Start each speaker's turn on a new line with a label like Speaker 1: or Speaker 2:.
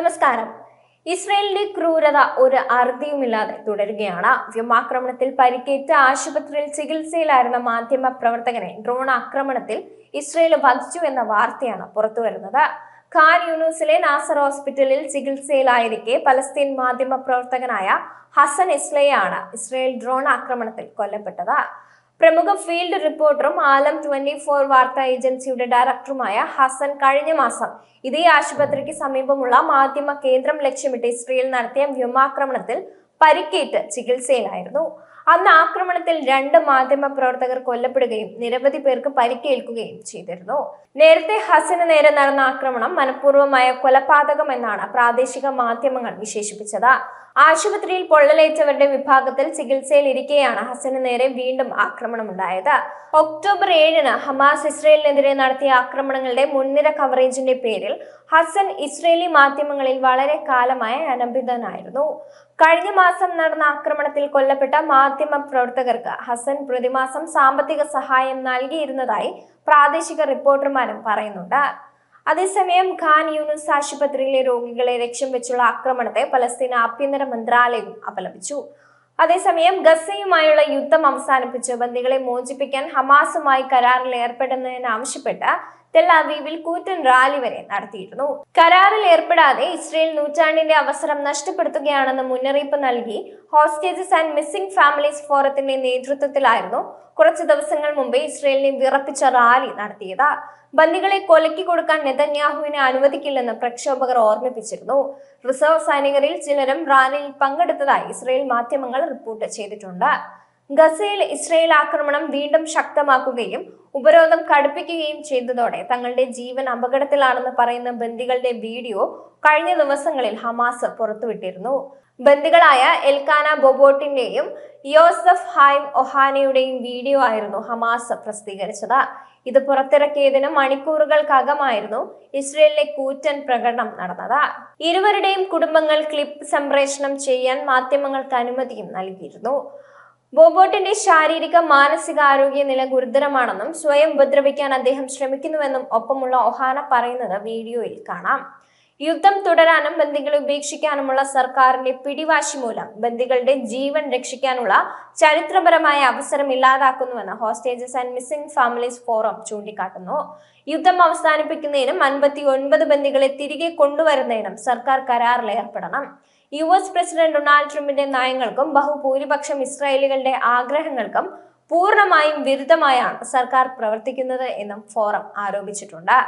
Speaker 1: നമസ്കാരം. ഇസ്രയേലിന്റെ ക്രൂരത ഒരു അറുതിയുമില്ലാതെ തുടരുകയാണ്. വ്യോമാക്രമണത്തിൽ പരിക്കേറ്റ് ആശുപത്രിയിൽ ചികിത്സയിലായിരുന്ന മാധ്യമ പ്രവർത്തകനെ ഡ്രോൺ ആക്രമണത്തിൽ ഇസ്രയേൽ വധിച്ചു എന്ന വാർത്തയാണ് പുറത്തുവരുന്നത് ഖാൻ യൂണൂസിലെ നാസർ ഹോസ്പിറ്റലിൽ ചികിത്സയിലായിരിക്കെ പലസ്തീൻ മാധ്യമ പ്രവർത്തകനായ ഹസൻ ഇസ്ലയാണ് ഇസ്രയേൽ ഡ്രോൺ ആക്രമണത്തിൽ കൊല്ലപ്പെട്ടത്. പ്രമുഖ ഫീൽഡ് റിപ്പോർട്ടറും ആലം ട്വന്റി ഫോർ വാർത്താ ഏജൻസിയുടെ ഡയറക്ടറുമായ ഹസൻ കഴിഞ്ഞ മാസം ഇതേ ആശുപത്രിക്ക് സമീപമുള്ള മാധ്യമ കേന്ദ്രം ലക്ഷ്യമിട്ട് ഇസ്രയേൽ നടത്തിയ വ്യോമാക്രമണത്തിൽ പരിക്കേറ്റ് ചികിത്സയിലായിരുന്നു. അന്ന് ആക്രമണത്തിൽ രണ്ട് മാധ്യമ പ്രവർത്തകർ കൊല്ലപ്പെടുകയും നിരവധി പേർക്ക് പരിക്കേൽക്കുകയും ചെയ്തിരുന്നു. നേരത്തെ ഹസന് നേരെ നടന്ന ആക്രമണം മനഃപൂർവമായ കൊലപാതകം എന്നാണ് പ്രാദേശിക മാധ്യമങ്ങൾ വിശേഷിപ്പിച്ചത്. ആശുപത്രിയിൽ പൊള്ളലേറ്റവരുടെ വിഭാഗത്തിൽ ചികിത്സയിൽ ഇരിക്കെയാണ് ഹസന് നേരെ വീണ്ടും ആക്രമണമുണ്ടായത്. ഒക്ടോബർ ഏഴിന് ഹമാസ് ഇസ്രയേലിനെതിരെ നടത്തിയ ആക്രമണങ്ങളുടെ മുൻനിര കവറേജിന്റെ പേരിൽ ഹസൻ ഇസ്രേലി മാധ്യമങ്ങളിൽ വളരെ കാലമായ അനഭിതനായിരുന്നു. കഴിഞ്ഞ മാസം നടന്ന ആക്രമണത്തിൽ കൊല്ലപ്പെട്ട മാധ്യമ പ്രവർത്തകർക്ക് ഹസൻ പ്രതിമാസം സാമ്പത്തിക സഹായം നൽകിയിരുന്നതായി പ്രാദേശിക റിപ്പോർട്ടർമാരും പറയുന്നുണ്ട്. അതേസമയം ഖാൻ യൂണിസ് ആശുപത്രിയിലെ രോഗികളെ ലക്ഷ്യം വെച്ചുള്ള ആക്രമണത്തെ പലസ്തീൻ ആഭ്യന്തര മന്ത്രാലയവും അപലപിച്ചു. അതേസമയം ഗസയുമായുള്ള യുദ്ധം അവസാനിപ്പിച്ച് ബന്ദികളെ മോചിപ്പിക്കാൻ ഹമാസുമായി കരാറിൽ ഏർപ്പെടുന്നതിനാവശ്യപ്പെട്ട് തെൽ അവീവിൽ കൂറ്റൻ റാലി വരെ നടത്തിയിരുന്നു. കരാറിൽ ഏർപ്പെടാതെ ഇസ്രയേൽ നൂറ്റാണ്ടിന്റെ അവസരം നഷ്ടപ്പെടുത്തുകയാണെന്ന് മുന്നറിയിപ്പ് നൽകി ഹോസ്റ്റേജസ് ആൻഡ് മിസ്സിംഗ് ഫാമിലീസ് ഫോറത്തിന്റെ നേതൃത്വത്തിലായിരുന്നു കുറച്ച് ദിവസങ്ങൾ മുമ്പ് ഇസ്രയേലിനെ വിറപ്പിച്ച റാലി നടത്തിയത്. ബന്ദികളെ കൊലക്കി കൊടുക്കാൻ നെതന്യാഹുവിനെ അനുവദിക്കില്ലെന്ന് പ്രക്ഷോഭകർ ഓർമ്മിപ്പിച്ചിരുന്നു. റിസർവ് സൈനികരിൽ ചിലരും റാലിയിൽ പങ്കെടുത്തതായി ഇസ്രയേൽ മാധ്യമങ്ങൾ റിപ്പോർട്ട് ചെയ്തിട്ടുണ്ട്. ഗസയിൽ ഇസ്രയേൽ ആക്രമണം വീണ്ടും ശക്തമാക്കുകയും ഉപരോധം കടുപ്പിക്കുകയും ചെയ്തതോടെ തങ്ങളുടെ ജീവൻ അപകടത്തിലാണെന്ന് പറയുന്ന ബന്ദികളുടെ വീഡിയോ കഴിഞ്ഞ ദിവസങ്ങളിൽ ഹമാസ് പുറത്തുവിട്ടിരുന്നു. ബന്ദികളായ എൽക്കാന ബൊബോട്ടിന്റെയും യോസഫ് ഹൈം ഒഹാനയുടെയും വീഡിയോ ആയിരുന്നു ഹമാസ് പ്രസിദ്ധീകരിച്ചത്. ഇത് പുറത്തിറക്കിയതിന് മണിക്കൂറുകൾക്കകമായിരുന്നു ഇസ്രയേലിലെ കൂറ്റൻ പ്രകടനം നടന്നത്. ഇരുവരുടെയും കുടുംബങ്ങൾ ക്ലിപ്പ് സംപ്രേഷണം ചെയ്യാൻ മാധ്യമങ്ങൾക്ക് അനുമതിയും നൽകിയിരുന്നു. ബോബോട്ടിന്റെ ശാരീരിക മാനസിക ആരോഗ്യ നില ഗുരുതരമാണെന്നും സ്വയം ഉപദ്രവിക്കാൻ അദ്ദേഹം ശ്രമിക്കുന്നുവെന്നും ഒപ്പമുള്ള ഒഹാന പറയുന്നത് വീഡിയോയിൽ കാണാം. യുദ്ധം തുടരാനും ബന്ദികളെ ഉപേക്ഷിക്കാനുമുള്ള സർക്കാരിന്റെ പിടിവാശി മൂലം ബന്ദികളുടെ ജീവൻ രക്ഷിക്കാനുള്ള ചരിത്രപരമായ അവസരം ഇല്ലാതാക്കുന്നുവെന്ന് hostages and missing families forum ചൂണ്ടിക്കാട്ടുന്നു. യുദ്ധം അവസാനിപ്പിക്കുന്നതിനും അൻപത്തി ബന്ദികളെ തിരികെ കൊണ്ടുവരുന്നതിനും സർക്കാർ കരാറിൽ ഏർപ്പെടണം. യു എസ് പ്രസിഡന്റ് ഡൊണാൾഡ് ട്രംപിന്റെ നയങ്ങൾക്കും ബഹുഭൂരിപക്ഷം ഇസ്രായേലികളുടെ ആഗ്രഹങ്ങൾക്കും പൂർണമായും വിരുദ്ധമായാണ് സർക്കാർ പ്രവർത്തിക്കുന്നത് എന്നും ഫോറം ആരോപിച്ചിട്ടുണ്ട്.